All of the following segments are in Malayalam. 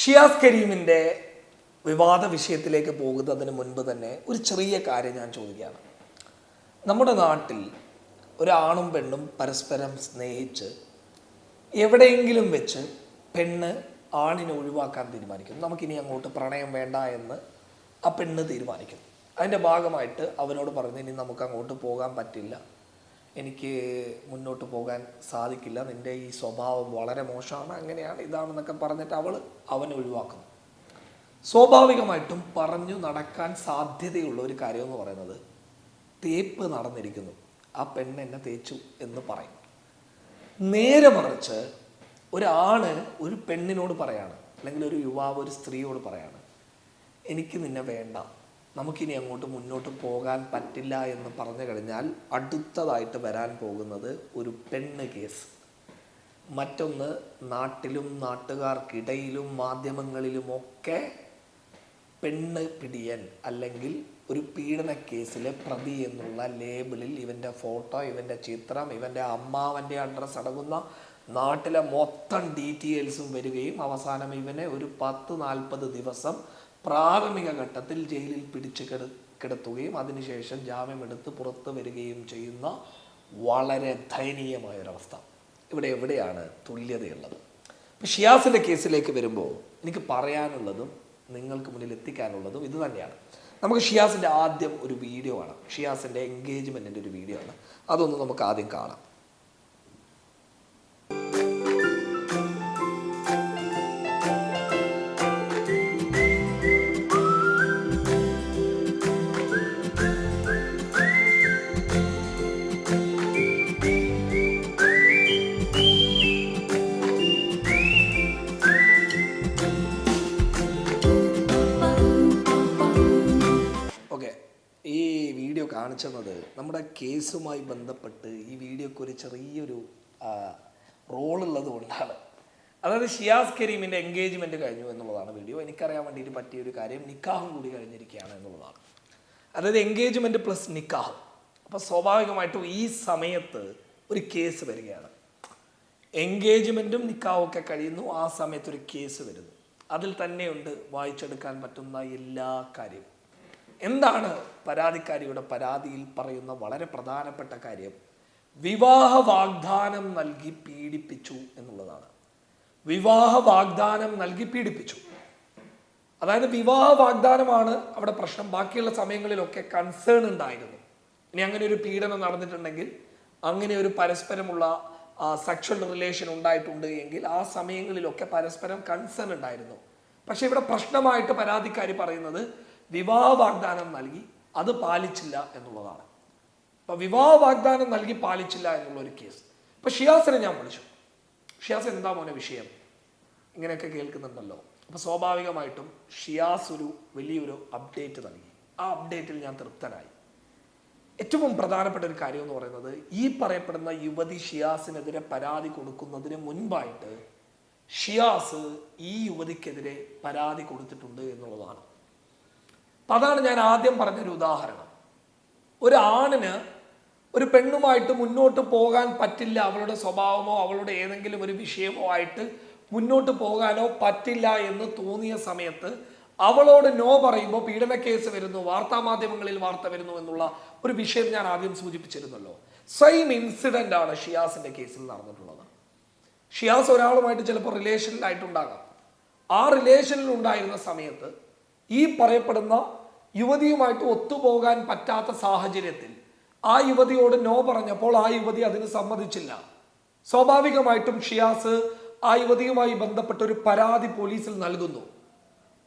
ഷിയാസ് കരീമിന്റെ വിവാദ വിഷയത്തിലേക്ക് പോകുന്നതിന് മുൻപ് തന്നെ ഒരു ചെറിയ കാര്യം ഞാൻ ചോദിക്കുകയാണ്. നമ്മുടെ നാട്ടിൽ ഒരാണും പെണ്ണും പരസ്പരം സ്നേഹിച്ച് എവിടെയെങ്കിലും വെച്ച് പെണ്ണ് ആണിനെ ഒഴിവാക്കാൻ തീരുമാനിക്കും നമുക്കിനി അങ്ങോട്ട് പ്രണയം വേണ്ട എന്ന് ആ പെണ്ണ് തീരുമാനിക്കും അതിന്റെ ഭാഗമായിട്ട് അവനോട് പറഞ്ഞു ഇനി നമുക്ക് അങ്ങോട്ട് പോകാൻ പറ്റില്ല. എനിക്ക് മുന്നോട്ട് പോകാൻ സാധിക്കില്ല. നിന്റെ ഈ സ്വഭാവം വളരെ മോശമാണ്. അങ്ങനെയാണ് ഇതാണെന്നൊക്കെ പറഞ്ഞിട്ട് അവൾ അവനെ ഒഴിവാക്കുന്നു. സ്വാഭാവികമായിട്ടും പറഞ്ഞു നടക്കാൻ സാധ്യതയുള്ള ഒരു കാര്യം എന്ന് പറയുന്നത് തേപ്പ് നടന്നിരിക്കുന്നു. ആ പെണ്ണ് എന്നെ തേച്ചു എന്ന് പറയും. നേരെ മറിച്ച് ഒരാണ് ഒരു പെണ്ണിനോട് പറയാണ് അല്ലെങ്കിൽ ഒരു യുവാവ് ഒരു സ്ത്രീയോട് പറയാണ് എനിക്ക് നിന്നെ വേണ്ട. നമുക്കിനി അങ്ങോട്ട് മുന്നോട്ട് പോകാൻ പറ്റില്ല എന്ന് പറഞ്ഞു കഴിഞ്ഞാൽ അടുത്തതായിട്ട് വരാൻ പോകുന്നത് ഒരു പെണ്ണ് കേസ്. മറ്റൊന്ന് നാട്ടിലും നാട്ടുകാർക്കിടയിലും മാധ്യമങ്ങളിലുമൊക്കെ പെണ്ണ് പിടിയൻ അല്ലെങ്കിൽ ഒരു പീഡന കേസിലെ പ്രതി എന്നുള്ള ലേബിളിൽ ഇവന്റെ ഫോട്ടോ ഇവന്റെ ചിത്രം ഇവന്റെ അമ്മാവന്റെ അഡ്രസ്സ് അടങ്ങുന്ന നാട്ടിലെ മൊത്തം ഡീറ്റെയിൽസും വരികയും അവസാനം ഇവനെ ഒരു പത്ത് നാൽപ്പത് ദിവസം പ്രാഥമിക ഘട്ടത്തിൽ ജയിലിൽ പിടിച്ചു കിട കിടത്തുകയും അതിനുശേഷം ജാമ്യമെടുത്ത് പുറത്തു വരികയും ചെയ്യുന്ന വളരെ ദയനീയമായൊരവസ്ഥ. ഇവിടെ എവിടെയാണ് തുല്യതയുള്ളത്? ഇപ്പം ഷിയാസിന്റെ കേസിലേക്ക് വരുമ്പോൾ എനിക്ക് പറയാനുള്ളതും നിങ്ങൾക്ക് മുന്നിൽ എത്തിക്കാനുള്ളതും ഇത് തന്നെയാണ്. നമുക്ക് ഷിയാസിന്റെ ആദ്യം ഒരു വീഡിയോ ആണ്. ഷിയാസിന്റെ എൻഗേജ്മെന്റിന്റെ ഒരു വീഡിയോ ആണ്. അതൊന്ന് നമുക്ക് ആദ്യം കാണാം. കാണിച്ചെന്നത് നമ്മുടെ കേസുമായി ബന്ധപ്പെട്ട് ഈ വീഡിയോക്ക് ഒരു ചെറിയൊരു റോളുള്ളത് കൊണ്ടാണ്. അതായത് ഷിയാസ് കരീമിന്റെ എൻഗേജ്മെന്റ് കഴിഞ്ഞു എന്നുള്ളതാണ് വീഡിയോ എനിക്കറിയാൻ വേണ്ടിയിട്ട് പറ്റിയ ഒരു കാര്യം നിക്കാഹും കൂടി കഴിഞ്ഞിരിക്കുകയാണ് എന്നുള്ളതാണ്. അതായത് എൻഗേജ്മെന്റ് പ്ലസ് നിക്കാഹ്. അപ്പോൾ സ്വാഭാവികമായിട്ടും ഈ സമയത്ത് ഒരു കേസ് വരികയാണ്. എൻഗേജ്മെന്റും നിക്കാഹും ഒക്കെ കഴിയുന്നു ആ സമയത്ത് ഒരു കേസ് വരുന്നു. അതിൽ തന്നെയുണ്ട് വായിച്ചെടുക്കാൻ പറ്റുന്ന എല്ലാ കാര്യവും. എന്താണ് പരാതിക്കാരിയുടെ പരാതിയിൽ പറയുന്ന വളരെ പ്രധാനപ്പെട്ട കാര്യം? വിവാഹ വാഗ്ദാനം നൽകി പീഡിപ്പിച്ചു എന്നുള്ളതാണ്. വിവാഹ വാഗ്ദാനം നൽകി പീഡിപ്പിച്ചു. അതായത് വിവാഹ വാഗ്ദാനമാണ് അവിടെ പ്രശ്നം. ബാക്കിയുള്ള സമയങ്ങളിലൊക്കെ കൺസേൺ ഉണ്ടായിരുന്നു. ഇനി അങ്ങനെ ഒരു പീഡനം നടന്നിട്ടുണ്ടെങ്കിൽ അങ്ങനെ ഒരു പരസ്പരമുള്ള സെക്ഷൽ റിലേഷൻ ഉണ്ടായിട്ടുണ്ട് എങ്കിൽ ആ സമയങ്ങളിലൊക്കെ പരസ്പരം കൺസേൺ ഉണ്ടായിരുന്നു. പക്ഷെ ഇവിടെ പ്രശ്നമായിട്ട് പരാതിക്കാരി പറയുന്നത് വിവാഹ വാഗ്ദാനം നൽകി അത് പാലിച്ചില്ല എന്നുള്ളതാണ്. അപ്പൊ വിവാഹ വാഗ്ദാനം നൽകി പാലിച്ചില്ല എന്നുള്ള ഒരു കേസ്. ഇപ്പൊ ഷിയാസിനെ ഞാൻ വിളിച്ചു. ഷിയാസ് എന്താ മോനെ വിഷയം? ഇങ്ങനെയൊക്കെ കേൾക്കുന്നുണ്ടല്ലോ. അപ്പൊ സ്വാഭാവികമായിട്ടും ഷിയാസ് ഒരു വലിയൊരു അപ്ഡേറ്റ് നൽകി. ആ അപ്ഡേറ്റിൽ ഞാൻ തൃപ്തനായി. ഏറ്റവും പ്രധാനപ്പെട്ട ഒരു കാര്യം എന്ന് പറയുന്നത് ഈ പറയപ്പെടുന്ന യുവതി ഷിയാസിനെതിരെ പരാതി കൊടുക്കുന്നതിന് മുൻപായിട്ട് ഷിയാസ് ഈ യുവതിക്കെതിരെ പരാതി കൊടുത്തിട്ടുണ്ട് എന്നുള്ളതാണ്. അതാണ് ഞാൻ ആദ്യം പറഞ്ഞൊരു ഉദാഹരണം. ഒരു ആണിന് ഒരു പെണ്ണുമായിട്ട് മുന്നോട്ട് പോകാൻ പറ്റില്ല അവളുടെ സ്വഭാവമോ അവളുടെ ഏതെങ്കിലും ഒരു വിഷയമോ ആയിട്ട് മുന്നോട്ട് പോകാനോ പറ്റില്ല എന്ന് തോന്നിയ സമയത്ത് അവളോട് നോ പറയുമ്പോൾ പീഡന കേസ് വരുന്നു വാർത്താ മാധ്യമങ്ങളിൽ വാർത്ത വരുന്നു എന്നുള്ള ഒരു വിഷയം ഞാൻ ആദ്യം സൂചിപ്പിച്ചിരുന്നല്ലോ. സെയിം ഇൻസിഡന്റ് ആണ് ഷിയാസിന്റെ കേസിൽ നടന്നിട്ടുള്ളത്. ഷിയാസ് ഒരാളുമായിട്ട് ചിലപ്പോൾ റിലേഷനിലായിട്ടുണ്ടാകാം ആ റിലേഷനിൽ ഉണ്ടായിരുന്ന സമയത്ത് ഈ പറയപ്പെടുന്ന യുവതിയുമായിട്ട് ഒത്തുപോകാൻ പറ്റാത്ത സാഹചര്യത്തിൽ ആ യുവതിയോട് നോ പറഞ്ഞപ്പോൾ ആ യുവതി അതിന് സമ്മതിച്ചില്ല. സ്വാഭാവികമായിട്ടും ഷിയാസ് ആ യുവതിയുമായി ബന്ധപ്പെട്ട ഒരു പരാതി പോലീസിൽ നൽകുന്നു.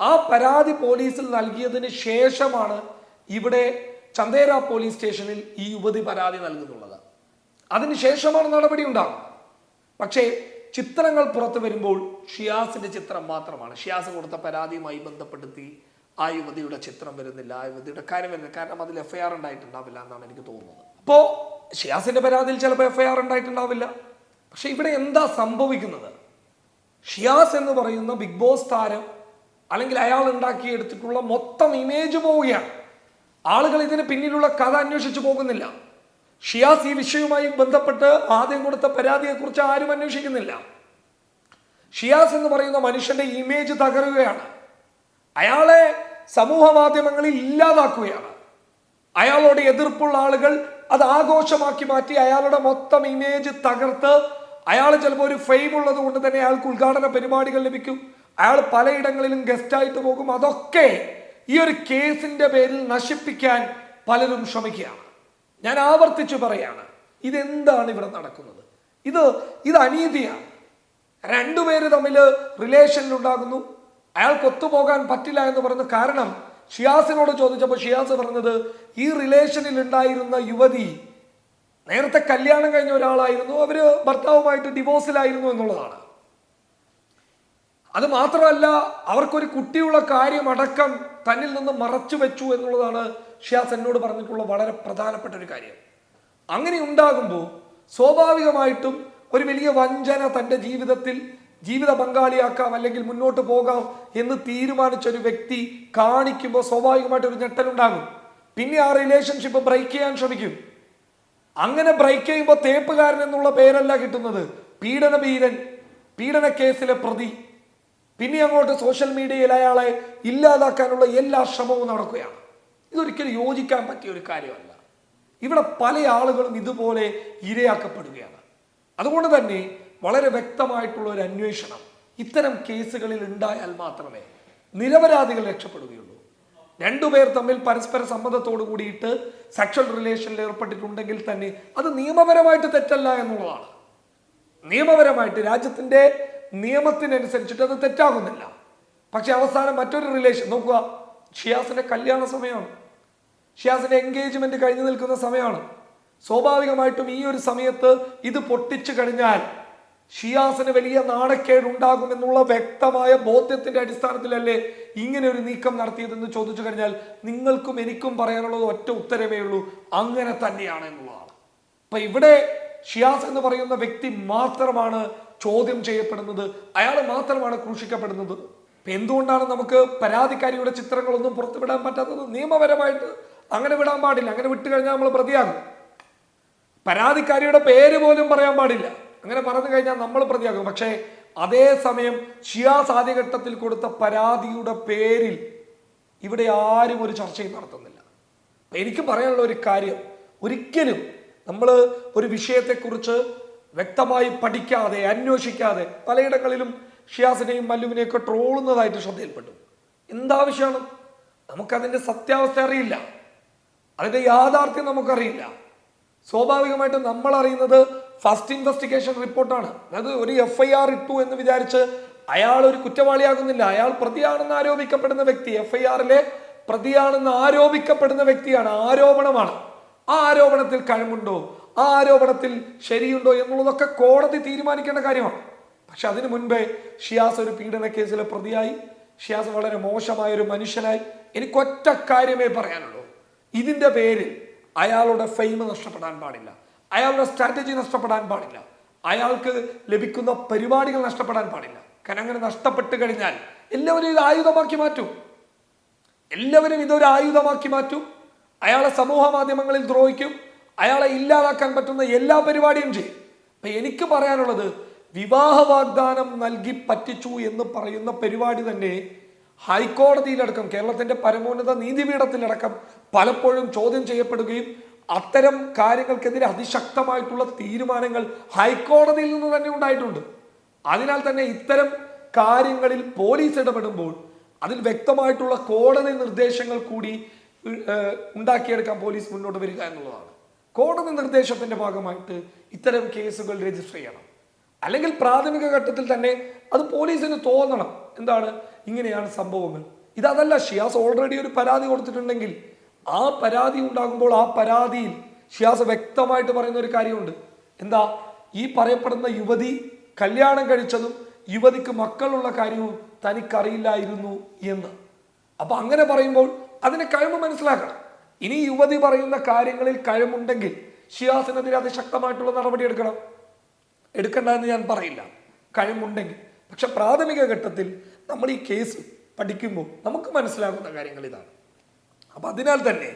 ആ പരാതി പോലീസിൽ നൽകിയതിന് ശേഷമാണ് ഇവിടെ ചന്തേര പോലീസ് സ്റ്റേഷനിൽ ഈ യുവതി പരാതി നൽകുന്നുള്ളത്. അതിനുശേഷമാണ് നടപടി ഉണ്ടാകുന്നത്. പക്ഷേ ചിത്രങ്ങൾ പുറത്തു വരുമ്പോൾ ഷിയാസിന്റെ ചിത്രം മാത്രമാണ്. ഷിയാസ് കൊടുത്ത പരാതിയുമായി ബന്ധപ്പെടുത്തി ആ യുവതിയുടെ ചിത്രം വരുന്നില്ല ആ യുവതിയുടെ കാര്യം വരുന്നില്ല. കാരണം അതിൽ എഫ് ഐ ആർ ഉണ്ടായിട്ടുണ്ടാവില്ല എന്നാണ് എനിക്ക് തോന്നുന്നത്. അപ്പോ ഷിയാസിന്റെ പരാതിയിൽ ചിലപ്പോൾ എഫ് ഐ ആർ ഉണ്ടായിട്ടുണ്ടാവില്ല. പക്ഷെ ഇവിടെ എന്താ സംഭവിക്കുന്നത്? ഷിയാസ് എന്ന് പറയുന്ന ബിഗ് ബോസ് താരം അല്ലെങ്കിൽ അയാൾ ഉണ്ടാക്കിയെടുത്തിട്ടുള്ള മൊത്തം ഇമേജ് പോവുകയാണ്. ആളുകൾ ഇതിന് പിന്നിലുള്ള കഥ അന്വേഷിച്ചു പോകുന്നില്ല. ഷിയാസ് ഈ വിഷയവുമായി ബന്ധപ്പെട്ട് ആദ്യം കൊടുത്ത പരാതിയെക്കുറിച്ച് ആരും അന്വേഷിക്കുന്നില്ല. ഷിയാസ് എന്ന് പറയുന്ന മനുഷ്യന്റെ ഇമേജ് തകരുകയാണ്. അയാളെ സമൂഹ മാധ്യമങ്ങളിൽ ഇല്ലാതാക്കുകയാണ്. അയാളോട് എതിർപ്പുള്ള ആളുകൾ അത് ആഘോഷമാക്കി മാറ്റി അയാളുടെ മൊത്തം ഇമേജ് തകർത്ത് അയാൾ ചിലപ്പോൾ ഒരു ഫെയിം ഉള്ളത് കൊണ്ട് തന്നെ അയാൾക്ക് ഉദ്ഘാടന പരിപാടികൾ ലഭിക്കും. അയാൾ പലയിടങ്ങളിലും ഗസ്റ്റായിട്ട് പോകും. അതൊക്കെ ഈ ഒരു കേസിന്റെ പേരിൽ നശിപ്പിക്കാൻ പലരും ശ്രമിക്കുകയാണ്. ഞാൻ ആവർത്തിച്ചു പറയാണ് ഇതെന്താണ് ഇവിടെ നടക്കുന്നത്? ഇത് ഇത് അനീതിയാണ്. രണ്ടുപേര് തമ്മിൽ റിലേഷനിൽ ഉണ്ടാകുന്നു. അയാൾക്ക് ഒത്തുപോകാൻ പറ്റില്ല എന്ന് പറഞ്ഞ കാരണം ഷിയാസിനോട് ചോദിച്ചപ്പോൾ ഷിയാസ് പറഞ്ഞത് ഈ റിലേഷനിൽ ഉണ്ടായിരുന്ന യുവതി നേരത്തെ കല്യാണം കഴിഞ്ഞ ഒരാളായിരുന്നു അവർ ഭർത്താവുമായിട്ട് ഡിവോഴ്സിലായിരുന്നു എന്നുള്ളതാണ്. അത് മാത്രമല്ല അവർക്കൊരു കുട്ടിയുള്ള കാര്യം അടക്കം തന്നിൽ നിന്ന് മറച്ചു വെച്ചു എന്നുള്ളതാണ് ഷിയാസ് എന്നോട് പറഞ്ഞിട്ടുള്ള വളരെ പ്രധാനപ്പെട്ട ഒരു കാര്യം. അങ്ങനെ ഉണ്ടാകുമ്പോൾ സ്വാഭാവികമായിട്ടും ഒരു വലിയ വഞ്ചന തന്റെ ജീവിതത്തിൽ ജീവിത പങ്കാളിയാക്കാം അല്ലെങ്കിൽ മുന്നോട്ട് പോകാം എന്ന് തീരുമാനിച്ച ഒരു വ്യക്തി കാണിക്കുമ്പോൾ സ്വാഭാവികമായിട്ട് ഒരു ഞെട്ടലുണ്ടാകും. പിന്നെ ആ റിലേഷൻഷിപ്പ് ബ്രേക്ക് ചെയ്യാൻ ശ്രമിക്കും. അങ്ങനെ ബ്രേക്ക് ചെയ്യുമ്പോൾ തേപ്പുകാരൻ എന്നുള്ള പേരല്ല കിട്ടുന്നത്. പീഡന ഭീരൻ പീഡന കേസിലെ പ്രതി. പിന്നെ അങ്ങോട്ട് സോഷ്യൽ മീഡിയയിൽ അയാളെ ഇല്ലാതാക്കാനുള്ള എല്ലാ ശ്രമവും നടക്കുകയാണ്. ഇതൊരിക്കലും യോജിക്കാൻ പറ്റിയ ഒരു കാര്യമല്ല. ഇവിടെ പല ആളുകളും ഇതുപോലെ ഇരയാക്കപ്പെടുകയാണ്. അതുകൊണ്ട് തന്നെ വളരെ വ്യക്തമായിട്ടുള്ള ഒരു അന്വേഷണം ഇത്തരം കേസുകളിൽ ഉണ്ടായാൽ മാത്രമേ നിരപരാധികൾ രക്ഷപ്പെടുകയുള്ളൂ. രണ്ടുപേർ തമ്മിൽ പരസ്പര സമ്മതത്തോട് കൂടിയിട്ട് സെക്ഷൽ റിലേഷനിൽ ഏർപ്പെട്ടിട്ടുണ്ടെങ്കിൽ തന്നെ അത് നിയമപരമായിട്ട് തെറ്റല്ല എന്നുള്ളതാണ്. നിയമപരമായിട്ട് രാജ്യത്തിന്റെ നിയമത്തിനനുസരിച്ചിട്ട് അത് തെറ്റാകുന്നില്ല. പക്ഷെ അവസാനം മറ്റൊരു റിലേഷൻ നോക്കുക ഷിയാസിന്റെ കല്യാണ സമയമാണ്. ഷിയാസിന്റെ എൻഗേജ്മെന്റ് കഴിഞ്ഞു നിൽക്കുന്ന സമയമാണ്. സ്വാഭാവികമായിട്ടും ഈ ഒരു സമയത്ത് ഇത് പൊട്ടിച്ചു കഴിഞ്ഞാൽ ഷിയാസിന് വലിയ നാണക്കേട് ഉണ്ടാകുമെന്നുള്ള വ്യക്തമായ ബോധ്യത്തിന്റെ അടിസ്ഥാനത്തിലല്ലേ ഇങ്ങനെ ഒരു നീക്കം നടത്തിയതെന്ന് ചോദിച്ചു കഴിഞ്ഞാൽ നിങ്ങൾക്കും എനിക്കും പറയാനുള്ളത് ഒറ്റ ഉത്തരവേ ഉള്ളൂ. അങ്ങനെ തന്നെയാണ് എന്നുള്ളതാണ്. അപ്പൊ ഇവിടെ ഷിയാസ് എന്ന് പറയുന്ന വ്യക്തി മാത്രമാണ് ചോദ്യം ചെയ്യപ്പെടുന്നത്. അയാൾ മാത്രമാണ് ക്രൂശിക്കപ്പെടുന്നത്. എന്തുകൊണ്ടാണ് നമുക്ക് പരാതിക്കാരിയുടെ ചിത്രങ്ങളൊന്നും പുറത്തുവിടാൻ പറ്റാത്തത്? നിയമപരമായിട്ട് അങ്ങനെ വിടാൻ പാടില്ല. അങ്ങനെ വിട്ടു കഴിഞ്ഞാൽ നമ്മൾ പ്രതിയാകും. പരാതിക്കാരിയുടെ പേര് പോലും പറയാൻ പാടില്ല. അങ്ങനെ പറഞ്ഞു കഴിഞ്ഞാൽ നമ്മൾ പ്രതിയാകും പക്ഷേ അതേസമയം ഷിയാസ് ആദ്യഘട്ടത്തിൽ കൊടുത്ത പരാതിയുടെ പേരിൽ ഇവിടെ ആരും ഒരു ചർച്ചയും നടത്തുന്നില്ല. എനിക്ക് പറയാനുള്ള ഒരു കാര്യം ഒരിക്കലും നമ്മൾ ഒരു വിഷയത്തെക്കുറിച്ച് വ്യക്തമായി പഠിക്കാതെ അന്വേഷിക്കാതെ പലയിടങ്ങളിലും ഷിയാസിനെയും മല്ലുവിനെയൊക്കെ ട്രോളുന്നതായിട്ട് ശ്രദ്ധയിൽപ്പെട്ടു. എന്താവശ്യമാണ് നമുക്കതിന്റെ സത്യാവസ്ഥ അറിയില്ല. അതിന്റെ യാഥാർത്ഥ്യം നമുക്കറിയില്ല. സ്വാഭാവികമായിട്ടും നമ്മൾ അറിയുന്നത് ഫസ്റ്റ് ഇൻവെസ്റ്റിഗേഷൻ റിപ്പോർട്ടാണ്. അതായത് ഒരു എഫ് ഐ ആർ ഇട്ടു എന്ന് വിചാരിച്ച് അയാൾ ഒരു കുറ്റവാളിയാകുന്നില്ല. അയാൾ പ്രതിയാണെന്ന് ആരോപിക്കപ്പെടുന്ന വ്യക്തി എഫ് ഐ ആറിലെ പ്രതിയാണെന്ന് ആരോപിക്കപ്പെടുന്ന വ്യക്തിയാണ് ആരോപണമാണ്. ആ ആരോപണത്തിൽ കഴിവുണ്ടോ? ആ ആരോപണത്തിൽ ശരിയുണ്ടോ എന്നുള്ളതൊക്കെ കോടതി തീരുമാനിക്കേണ്ട കാര്യമാണ്. പക്ഷെ അതിനു മുൻപേ ഷിയാസ് ഒരു പീഡന കേസിലെ പ്രതിയായി. ഷിയാസ് വളരെ മോശമായ ഒരു മനുഷ്യനായി എനിക്കൊറ്റ കാര്യമേ പറയാനുള്ളൂ. ഇതിന്റെ പേരിൽ അയാളുടെ ഫെയിം നഷ്ടപ്പെടാൻ പാടില്ല. അയാളുടെ സ്ട്രാറ്റജി നഷ്ടപ്പെടാൻ പാടില്ല. അയാൾക്ക് ലഭിക്കുന്ന പരിപാടികൾ നഷ്ടപ്പെടാൻ പാടില്ല. കാരണം അങ്ങനെ നഷ്ടപ്പെട്ട് കഴിഞ്ഞാൽ എല്ലാവരും ഇത് ആയുധമാക്കി മാറ്റും. എല്ലാവരും ഇതൊരു ആയുധമാക്കി മാറ്റും. അയാളെ സമൂഹ മാധ്യമങ്ങളിൽ ദ്രോഹിക്കും. അയാളെ ഇല്ലാതാക്കാൻ പറ്റുന്ന എല്ലാ പരിപാടിയും ചെയ്യും. അപ്പൊ എനിക്ക് പറയാനുള്ളത് വിവാഹ വാഗ്ദാനം നൽകി പറ്റിച്ചു എന്ന് പറയുന്ന പരിപാടി തന്നെ ഹൈക്കോടതിയിലടക്കം കേരളത്തിന്റെ പരമോന്നത നീതിപീഠത്തിലടക്കം പലപ്പോഴും ചോദ്യം ചെയ്യപ്പെടുകയും അത്തരം കാര്യങ്ങൾക്കെതിരെ അതിശക്തമായിട്ടുള്ള തീരുമാനങ്ങൾ ഹൈക്കോടതിയിൽ നിന്ന് തന്നെ ഉണ്ടായിട്ടുണ്ട്. അതിനാൽ തന്നെ ഇത്തരം കാര്യങ്ങളിൽ പോലീസ് ഇടപെടുമ്പോൾ അതിൽ വ്യക്തമായിട്ടുള്ള കോടതി നിർദ്ദേശങ്ങൾ കൂടി ഉണ്ടാക്കിയെടുക്കാൻ പോലീസ് മുന്നോട്ട് വരിക എന്നുള്ളതാണ്. കോടതി നിർദ്ദേശത്തിന്റെ ഭാഗമായിട്ട് ഇത്തരം കേസുകൾ രജിസ്റ്റർ ചെയ്യണം. അല്ലെങ്കിൽ പ്രാഥമിക ഘട്ടത്തിൽ തന്നെ അത് പോലീസിന് തോന്നണം. എന്താണ്? ഇങ്ങനെയാണ് സംഭവങ്ങൾ. ഇതല്ല ഷിയാസ് ഓൾറെഡി ഒരു പരാതി കൊടുത്തിട്ടുണ്ടെങ്കിൽ ആ പരാതി ഉണ്ടാകുമ്പോൾ ആ പരാതിയിൽ ഷിയാസ് വ്യക്തമായിട്ട് പറയുന്ന ഒരു കാര്യമുണ്ട്. എന്താ? ഈ പറയപ്പെടുന്ന യുവതി കല്യാണം കഴിച്ചതും യുവതിക്ക് മക്കളുള്ള കാര്യവും തനിക്കറിയില്ലായിരുന്നു എന്ന്. അപ്പൊ അങ്ങനെ പറയുമ്പോൾ അതിനെ കഴിവ് മനസ്സിലാക്കണം. ഇനി യുവതി പറയുന്ന കാര്യങ്ങളിൽ കഴിവുണ്ടെങ്കിൽ ഷിയാസിനെതിരെ അതിശക്തമായിട്ടുള്ള നടപടി എടുക്കണം. എടുക്കണ്ട എന്ന് ഞാൻ പറയില്ല. കഴിവുണ്ടെങ്കിൽ. പക്ഷെ പ്രാഥമിക ഘട്ടത്തിൽ നമ്മൾ ഈ കേസ് പഠിക്കുമ്പോൾ നമുക്ക് മനസ്സിലാകുന്ന കാര്യങ്ങൾ ഇതാണ്. അപ്പൊ അതിനാൽ തന്നെ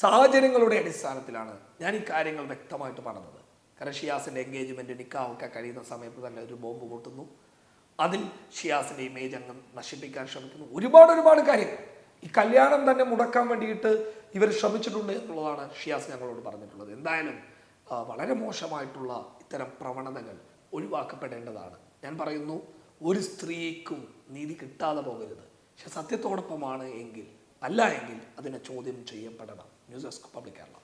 സാഹചര്യങ്ങളുടെ അടിസ്ഥാനത്തിലാണ് ഞാൻ ഈ കാര്യങ്ങൾ വ്യക്തമായിട്ട് പറഞ്ഞത്. കാരണം ഷിയാസിന്റെ എൻഗേജ്മെന്റ് നിക്കാവൊക്കെ കഴിയുന്ന സമയത്ത് തന്നെ ഒരു ബോംബ് പൊട്ടുന്നു. അതിൽ ഷിയാസിന്റെ ഇമേജ് അങ്ങ് നശിപ്പിക്കാൻ ശ്രമിക്കുന്നു. ഒരുപാട് ഒരുപാട് കാര്യങ്ങൾ. ഈ കല്യാണം തന്നെ മുടക്കാൻ വേണ്ടിയിട്ട് ഇവർ ശ്രമിച്ചിട്ടുണ്ട് എന്നുള്ളതാണ് ഷിയാസ് ഞങ്ങളോട് പറഞ്ഞിട്ടുള്ളത്. എന്തായാലും വളരെ മോശമായിട്ടുള്ള ഇത്തരം പ്രവണതകൾ ഒഴിവാക്കപ്പെടേണ്ടതാണ്. ഞാൻ പറയുന്നു ഒരു സ്ത്രീക്കും നീതി കിട്ടാതെ പോകരുത്. പക്ഷെ സത്യത്തോടൊപ്പമാണ് എങ്കിൽ അല്ല എങ്കിൽ അതിനെ ചോദ്യം ചെയ്യപ്പെടണം. News desk public Kerala.